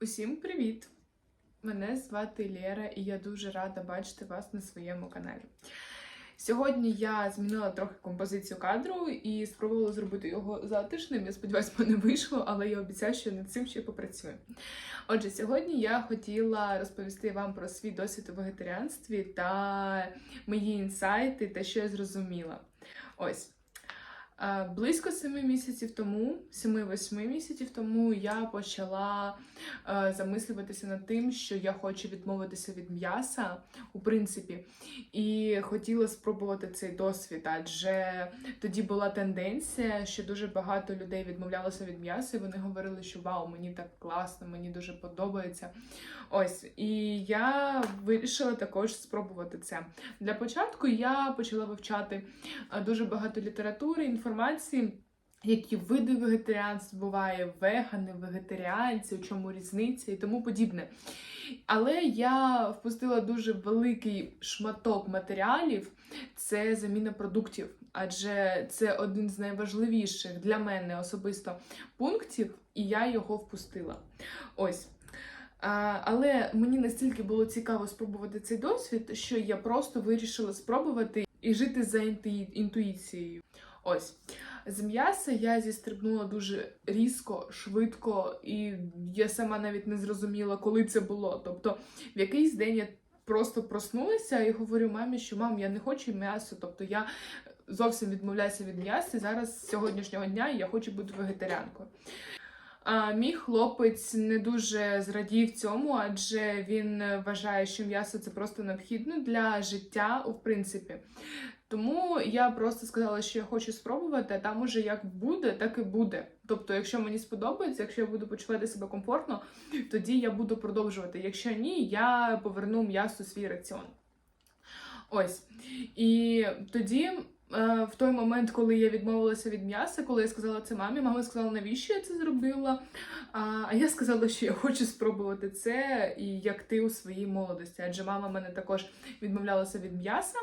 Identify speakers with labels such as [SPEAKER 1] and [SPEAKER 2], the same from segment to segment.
[SPEAKER 1] Усім привіт! Мене звати Лєра і я дуже рада бачити вас на своєму каналі. Сьогодні я змінила трохи композицію кадру і спробувала зробити його затишним. Я сподіваюся, мене вийшло, але я обіцяю, що над цим ще попрацюю. Отже, сьогодні я хотіла розповісти вам про свій досвід у вегетаріанстві та мої інсайти, та що я зрозуміла. Ось. Е, Близько семи місяців тому, 7-8 місяців тому, я почала е, замислюватися над тим, що я хочу відмовитися від м'яса, у принципі, і хотіла спробувати цей досвід, адже тоді була тенденція, що дуже багато людей відмовлялося від м'яса, і вони говорили, що вау, мені так класно, мені дуже подобається. Ось, і я вирішила також спробувати це. Для початку я почала вивчати е, дуже багато літератури, інформації. Які види вегетаріанства буває, вегани, вегетаріанці, у чому різниця і тому подібне. Але я впустила дуже великий шматок матеріалів це заміна продуктів, адже це один з найважливіших для мене особисто пунктів, і я його впустила. Ось. Але мені настільки було цікаво спробувати цей досвід, що я просто вирішила спробувати і жити за інтуї- інтуїцією. Ось. З м'яса я зістрибнула дуже різко, швидко, і я сама навіть не зрозуміла, коли це було. Тобто, в якийсь день я просто проснулася і говорю мамі, що мам, я не хочу м'ясо. Тобто я зовсім відмовляюся від м'яса. І зараз з сьогоднішнього дня я хочу бути вегетаріанкою. А мій хлопець не дуже зрадів цьому, адже він вважає, що м'ясо це просто необхідно для життя, в принципі. Тому я просто сказала, що я хочу спробувати, а там уже як буде, так і буде. Тобто, якщо мені сподобається, якщо я буду почувати себе комфортно, тоді я буду продовжувати. Якщо ні, я поверну м'ясо свій раціон. Ось. І тоді, в той момент, коли я відмовилася від м'яса, коли я сказала це мамі, мама сказала, навіщо я це зробила. А а я сказала, що я хочу спробувати це і як ти у своїй молодості. Адже мама мене також відмовлялася від м'яса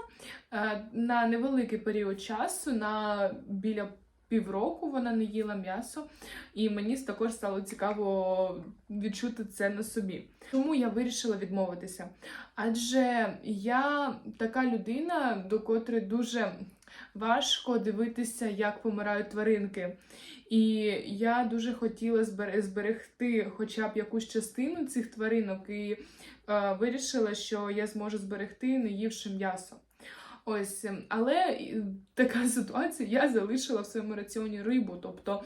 [SPEAKER 1] е, на невеликий період часу, на біля півроку вона не їла м'ясо, і мені також стало цікаво відчути це на собі. Тому я вирішила відмовитися. Адже я така людина, до котрої дуже важко дивитися, як помирають тваринки. І я дуже хотіла зберегти хоча б якусь частину цих тваринок, і е, вирішила, що я зможу зберегти, не ївши м'ясо. Ось, ем, але така ситуація, я залишила в своєму раціоні рибу. Тобто,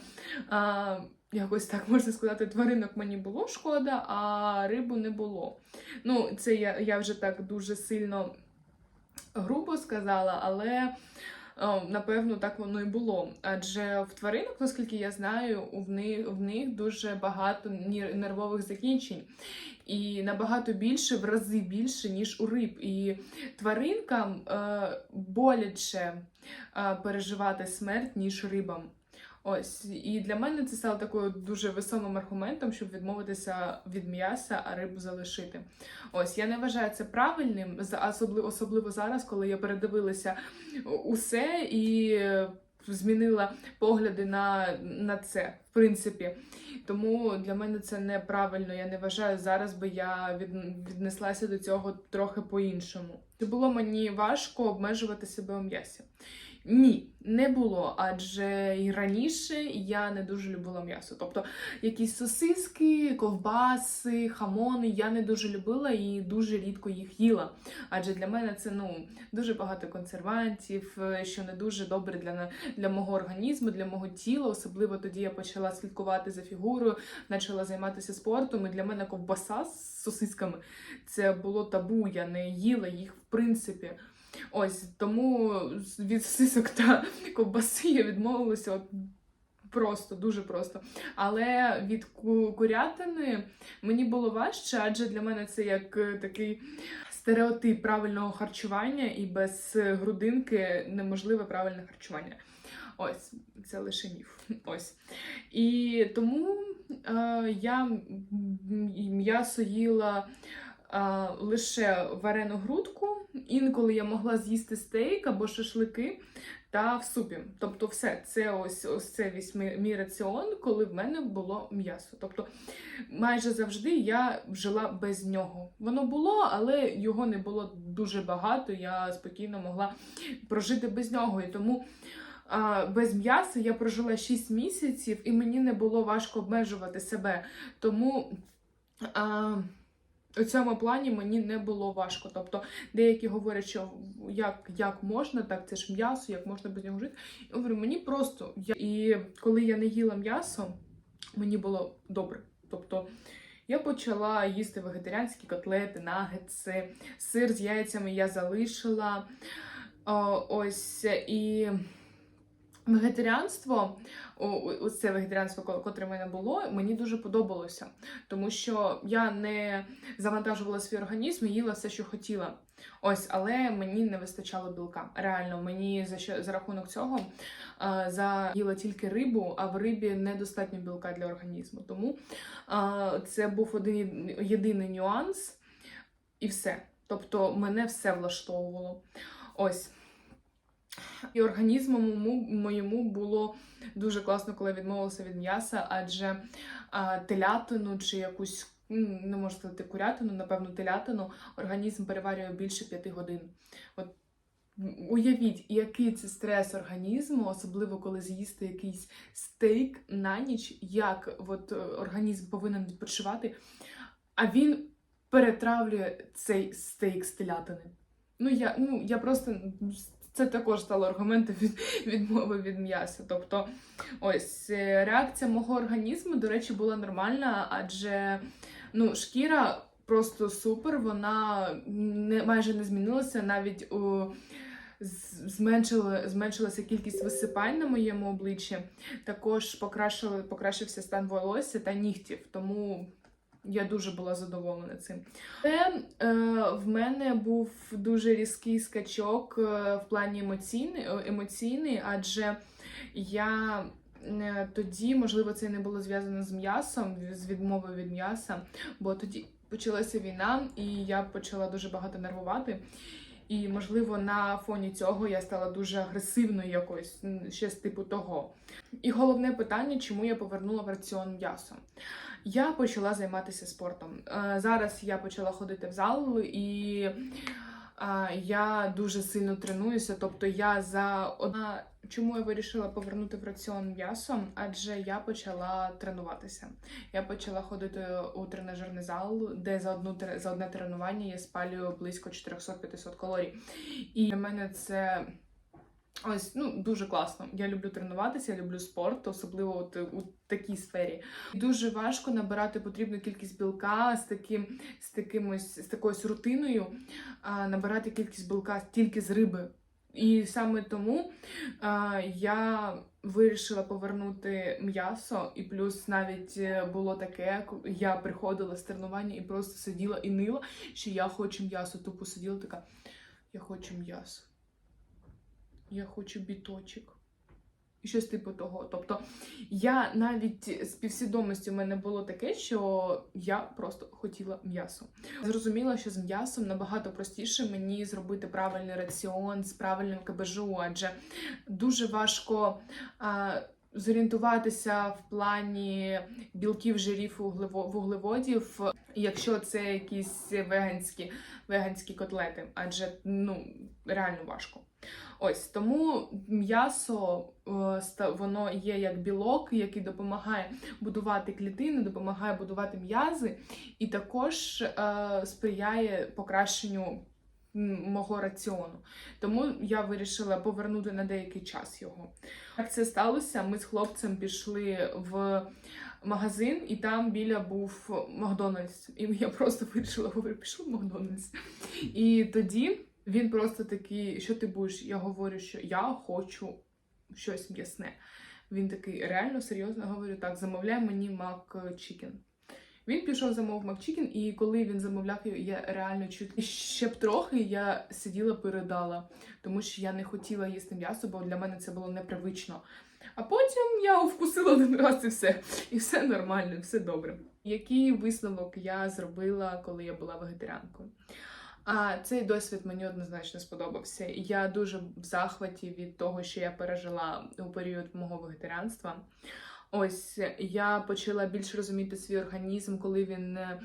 [SPEAKER 1] а, якось так можна сказати, тваринок мені було шкода, а рибу не було. Ну, це я, я вже так дуже сильно грубо сказала, але. Е, Напевно, так воно і було. Адже в тваринок, наскільки я знаю, у них, в них дуже багато нервових закінчень. І набагато більше, в рази більше, ніж у риб. І тваринкам е, боляче е, переживати смерть, ніж рибам. Ось, і для мене це стало такою дуже весомим аргументом, щоб відмовитися від м'яса, а рибу залишити. Ось, я не вважаю це правильним, особливо, зараз, коли я передивилася усе і змінила погляди на, на це, в принципі. Тому для мене це неправильно. Я не вважаю, зараз би я від, віднеслася до цього трохи по-іншому. Чи було мені важко обмежувати себе у м'ясі? Ні, не було, адже і раніше я не дуже любила м'ясо. Тобто якісь сосиски, ковбаси, хамони я не дуже любила і дуже рідко їх їла. Адже для мене це ну дуже багато консервантів, е, що не дуже добре для, для мого організму, для мого тіла. Особливо тоді я почала слідкувати за фігурою, почала займатися спортом. І для мене ковбаса з сосисками це було табу. Я не їла їх в принципі. Ось тому від сосисок та ковбаси я відмовилася от просто, дуже просто. Але від курятини мені було важче, адже для мене це як е, такий стереотип правильного харчування, і без грудинки неможливе правильне харчування. Ось, це лише міф. Ось. І тому е, я м'ясо їла а, лише варену грудку. Інколи я могла з'їсти стейк або шашлики та в супі. Тобто, все це ось ось це весь мій, раціон, коли в мене було м'ясо. Тобто, майже завжди я жила без нього. Воно було, але його не було дуже багато. Я спокійно могла прожити без нього. І тому а, без м'яса я прожила 6 місяців, і мені не було важко обмежувати себе. Тому. А, у цьому плані мені не було важко. Тобто деякі говорять, що як, як можна, так це ж м'ясо, як можна без нього жити. Я говорю, мені просто я... і коли я не їла м'ясо, мені було добре. Тобто я почала їсти вегетаріанські котлети, нагетси, сир з яйцями я залишила. Ось і вегетаріанство, ось це вегетаріанство, котре в мене було, мені дуже подобалося, тому що я не завантажувала свій організм і їла все, що хотіла. Ось, але мені не вистачало білка. Реально, мені за за рахунок цього е, заїла тільки рибу, а в рибі недостатньо білка для організму. Тому е, це був один єдиний нюанс, і все. Тобто мене все влаштовувало. Ось. І організму моєму- було дуже класно, коли відмовилася від м'яса, адже а, телятину чи якусь, не можу сказати курятину, напевно, телятину організм переварює більше п'яти годин. От уявіть, який це стрес організму, особливо коли з'їсти якийсь стейк на ніч, як от, організм повинен відпочивати, а він перетравлює цей стейк з телятини. Ну, я, ну, я просто. Це також стало аргументом від відмови від м'яса. Тобто, ось е, реакція мого організму, до речі, була нормальна, адже ну, шкіра просто супер, вона не, майже не змінилася, навіть у, зменшила, зменшилася кількість висипань на моєму обличчі. Також покращили, покращився стан волосся та нігтів. Тому я дуже була задоволена цим. Але е, в мене був дуже різкий скачок е, в плані емоційний, е, емоційний адже я е, тоді, можливо, це не було зв'язано з м'ясом, з відмовою від м'яса, бо тоді почалася війна, і я почала дуже багато нервувати. І, можливо, на фоні цього я стала дуже агресивною якось, м, щось типу того. І головне питання, чому я повернула в раціон м'ясо. Я почала займатися спортом. Е, Зараз я почала ходити в зал і е, я дуже сильно тренуюся. Тобто я за одна. Чому я вирішила повернути в раціон м'ясо? Адже я почала тренуватися. Я почала ходити у тренажерний зал, де за одну за одне тренування я спалюю близько 400-500 калорій. І для мене це ось ну дуже класно. Я люблю тренуватися, я люблю спорт, особливо от у такій сфері. Дуже важко набирати потрібну кількість білка з таким, з таким ось, з такою рутиною, а, набирати кількість білка тільки з риби. І саме тому а, я вирішила повернути м'ясо, і плюс навіть е, було таке, я приходила з тренування і просто сиділа і нила, що я хочу м'ясо. Тупо сиділа така, я хочу м'ясо. Я хочу біточок. І щось типу того. Тобто я навіть з півсвідомості в мене було таке, що я просто хотіла м'ясо. Зрозуміла, що з м'ясом набагато простіше мені зробити правильний раціон з правильним КБЖУ, адже дуже важко. А, Зорієнтуватися в плані білків, жирів, вуглево- вуглеводів, якщо це якісь веганські, веганські котлети, адже ну реально важко. Ось тому м'ясо е, воно є як білок, який допомагає будувати клітини, допомагає будувати м'язи, і також е, сприяє покращенню мого раціону. Тому я вирішила повернути на деякий час його. Як це сталося? Ми з хлопцем пішли в магазин, і там біля був Макдональдс. І я просто вирішила, говорю, пішли в Макдональдс. І тоді він просто такий, що ти будеш? Я говорю, що я хочу щось м'ясне. Він такий реально серйозно говорю, так, замовляй мені мак чікен. Він пішов замовив макчікен, і коли він замовляв, я реально чуть ще б трохи я сиділа, передала, тому що я не хотіла їсти м'ясо, бо для мене це було непривично. А потім я вкусила один раз і все. І все нормально, і все добре. Який висновок я зробила, коли я була вегетаріанкою? А цей досвід мені однозначно сподобався. Я дуже в захваті від того, що я пережила у період мого вегетаріанства. Ось я почала більше розуміти свій організм, коли він е,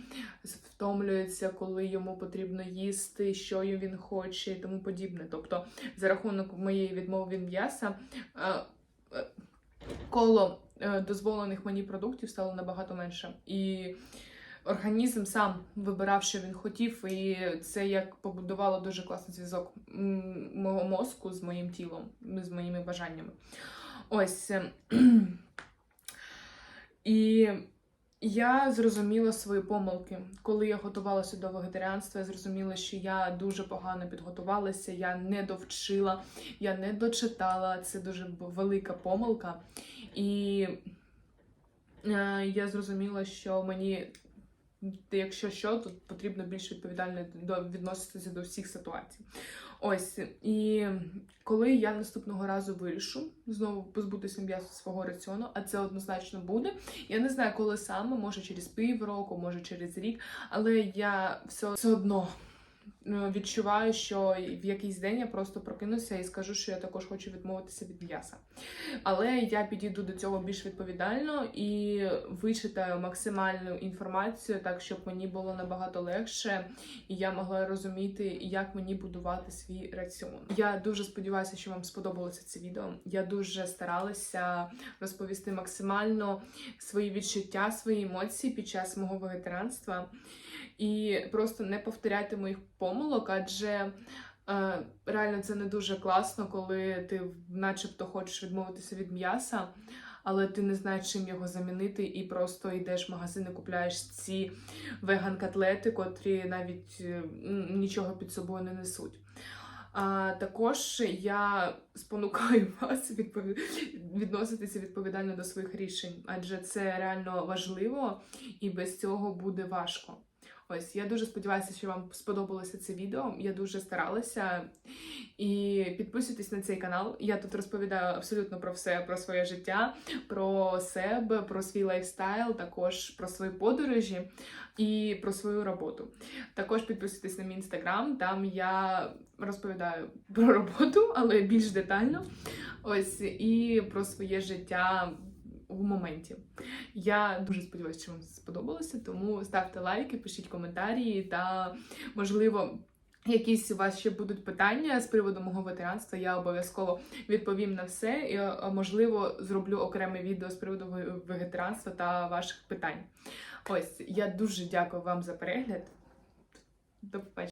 [SPEAKER 1] втомлюється, коли йому потрібно їсти, що він хоче і тому подібне. Тобто, за рахунок моєї відмови від м'яса, е, е, коло дозволених мені продуктів стало набагато менше. І організм сам вибирав, що він хотів, і це як побудувало дуже класний зв'язок мого мозку з моїм тілом, з моїми бажаннями. Ось. е, І я зрозуміла свої помилки. Коли я готувалася до вегетаріанства, я зрозуміла, що я дуже погано підготувалася, я не довчила, я не дочитала. Це дуже велика помилка. І е, я зрозуміла, що мені, якщо що, то потрібно більш відповідально до, відноситися до всіх ситуацій. Ось, і коли я наступного разу вирішу знову позбутися м'яса свого раціону, а це однозначно буде. Я не знаю, коли саме, може через півроку, може через рік, але я все, все одно відчуваю, що в якийсь день я просто прокинуся і скажу, що я також хочу відмовитися від м'яса. Але я підійду до цього більш відповідально і вичитаю максимальну інформацію, так щоб мені було набагато легше, і я могла розуміти, як мені будувати свій раціон. Я дуже сподіваюся, що вам сподобалося це відео. Я дуже старалася розповісти максимально свої відчуття, свої емоції під час мого вегетаранства. І просто не повторяйте моїх помилок, адже е, реально це не дуже класно, коли ти начебто хочеш відмовитися від м'яса, але ти не знаєш, чим його замінити, і просто йдеш в магазин і купляєш ці веган-котлети, котрі навіть е, нічого під собою не несуть. А також я спонукаю вас відпові... відноситися відповідально до своїх рішень, адже це реально важливо і без цього буде важко. Ось я дуже сподіваюся, що вам сподобалося це відео. Я дуже старалася. І підписуйтесь на цей канал. Я тут розповідаю абсолютно про все, про своє життя, про себе, про свій лайфстайл, також про свої подорожі і про свою роботу. Також підписуйтесь на мій інстаграм, там я розповідаю про роботу, але більш детально. Ось і про своє життя в моменті. Я дуже сподіваюся, що вам сподобалося, тому ставте лайки, пишіть коментарі та, можливо, якісь у вас ще будуть питання з приводу мого ветеранства. Я обов'язково відповім на все і, можливо, зроблю окреме відео з приводу ве- вегетаранства та ваших питань. Ось я дуже дякую вам за перегляд. До побачення.